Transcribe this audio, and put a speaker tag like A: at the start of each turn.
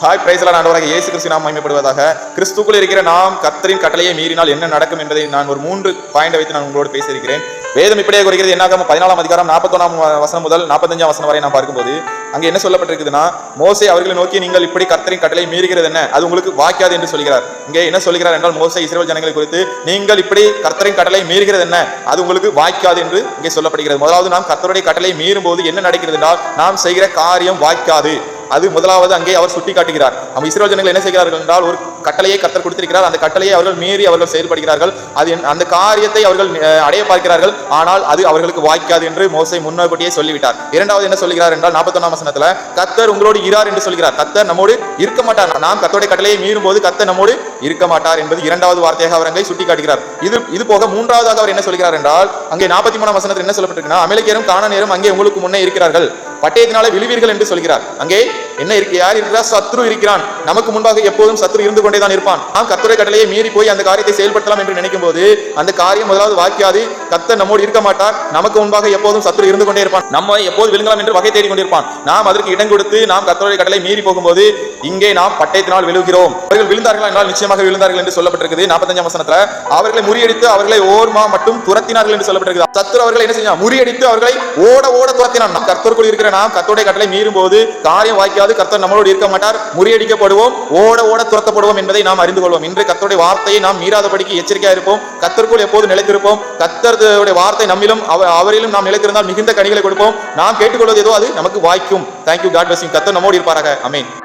A: Hi பிரைஸ்ல ஆண்டவராக இயேசு கிறிஸ்து நாம் மயமைப்படுவதாக கிறிஸ்துக்குள் இருக்கிற நாம் கர்த்தரின் கட்டளையை மீறினால் என்ன நடக்கும் என்பதை நான் ஒரு மூன்று பாயிண்ட் வைத்து நான் உங்களோடு பேசியிருக்கிறேன். வேதம் இப்படியே குறைகிறது என்னாகும்? பதினாலாம் அதிகாரம் நாற்பத்தொன்னாம் வசனம் முதல் நாற்பத்தஞ்சாம் வசனம் வரை நான் பார்க்கும்போது அங்கே என்ன சொல்லப்பட்டிருக்குதுன்னா மோசை அவர்களை நோக்கி நீங்கள் இப்படி கர்த்தரின் கட்டளை மீறுகிறது என்ன? அது உங்களுக்கு வாய்க்காது என்று சொல்கிறார். இங்கே என்ன சொல்கிறார் என்றால் மோசை இஸ்ரேல் ஜனங்களை குறித்து நீங்கள் இப்படி கர்த்தரின் கட்டளை மீறுகிறது என்ன? அது உங்களுக்கு வாய்க்காது என்று இங்கே சொல்லப்படுகிறது. முதலாவது நாம் கர்த்தருடைய கட்டளை மீறும் போது என்ன நடக்கிறது என்றால் நாம் செய்கிற காரியம் வாய்க்காது. அது முதலாவது அங்கே அவர் சுட்டி காட்டுகிறார். நம்ம இஸ்ரோ ஜனங்கள் என்ன செய்கிறார்கள் என்றால் ஒரு கட்டளையை கத்தர் கொடுத்திருக்கிறார். அந்த கட்டளையை அவர்கள் மீறி அவர்கள் செயல்படுகிறார்கள். அது அந்த காரியத்தை அவர்கள் அடைய பார்க்கிறார்கள். ஆனால் அது அவர்களுக்கு வாய்க்காது என்று மோசை முன்னோட்டியே சொல்லிவிட்டார். இரண்டாவது என்ன சொல்கிறார் என்றால் நாற்பத்தொன்னாம் வசனத்தில் கத்தர் உங்களோடு இரார் என்று சொல்கிறார். கத்தர் நம்மோடு இருக்க மாட்டார். நாம் கத்தோடைய கட்டளையை மீறும் போது கத்தர் நம்மோடு இருக்க மாட்டார் என்பது இரண்டாவது வார்த்தையாக அவர் அங்கே சுட்டி காட்டுகிறார். இது இது போக மூன்றாவதாக அவர் என்ன சொல்கிறார் என்றால் அங்கே நாற்பத்தி மூணாம் வசனத்தில் என்ன சொல்லப்பட்டிருக்குன்னா அமெரிக்கரும் காண நேரம் அங்கே உங்களுக்கு முன்னே இருக்கிறார்கள். பட்டயத்தினால விழுவீர்கள் என்று சொல்கிறார். அங்கே என்ன இருக்கு? யார் இருக்கிறார் சத்ரு இருக்கிறான். நமக்கு முன்பாக எப்போதும் சத்ரு இருந்து கொண்டே தான் இருப்பான். நாம் கர்த்தருடைய கடலையை மீறி போய் அந்த காரியத்தை செயல்படுத்தலாம் என்று நினைக்கும் போது அந்த காரியம் முதலாவது வாக்கியாது. கர்த்தர் நம்மோடு இருக்க மாட்டார். நமக்கு முன்பாக எப்போதும் சத்ரு இருந்து கொண்டே இருப்பான். நம்ம எப்போது விழுங்கலாம் என்று வகை தேடி கொண்டிருப்பான். நாம் அதற்கு இடம் கொடுத்து நாம் கர்த்தருடைய கட்டளை மீறி போகும்போது இங்கே நாம் பட்டயத்தினால் விழுகிறோம். அவர்கள் விழுந்தார்கள் என்றால் நிச்சயமாக விழுந்தார்கள் என்று சொல்லப்பட்டிருக்குது. நாற்பத்தஞ்சாம் வசனத்துல அவர்களை முறியடித்து அவர்களை ஓர்மா மட்டும் துரத்தினார்கள் என்று சொல்லப்பட்டிருக்குது. சத்துரு அவர்களை என்ன செஞ்சான்? முறியடித்து அவர்களை ஓட ஓட துரத்தினான். நாம் கர்த்தருக்குள் இருக்கிற நாம் கத்தோடைய கட்டளை மீறும் போது காரியம் வாய்க்காது கர்த்தர் நம்மளோடு இருக்க மாட்டார். முறியடிக்கப்படுவோம். ஓட ஓட துரத்தப்படுவோம் என்பதை நாம் அறிந்து கொள்வோம். இன்று கத்தருடைய வார்த்தையை நாம் மீறாதபடிக்கு எச்சரிக்கையா இருப்போம். கத்தருக்குள் எப்போது நிலைத்திருப்போம். கத்தருடைய வார்த்தை நம்மிலும் அவரிலும் நாம் நிலைத்திருந்தால் மிகுந்த கனிகளை கொடுப்போம். நாம் கேட்டுக்கொள்வது ஏதோ அது நமக்கு வாய்க்கும். தேங்க்யூ காட் பிளஸிங் கத்தர் நம்மோடு இருப்பாராக. அமேன்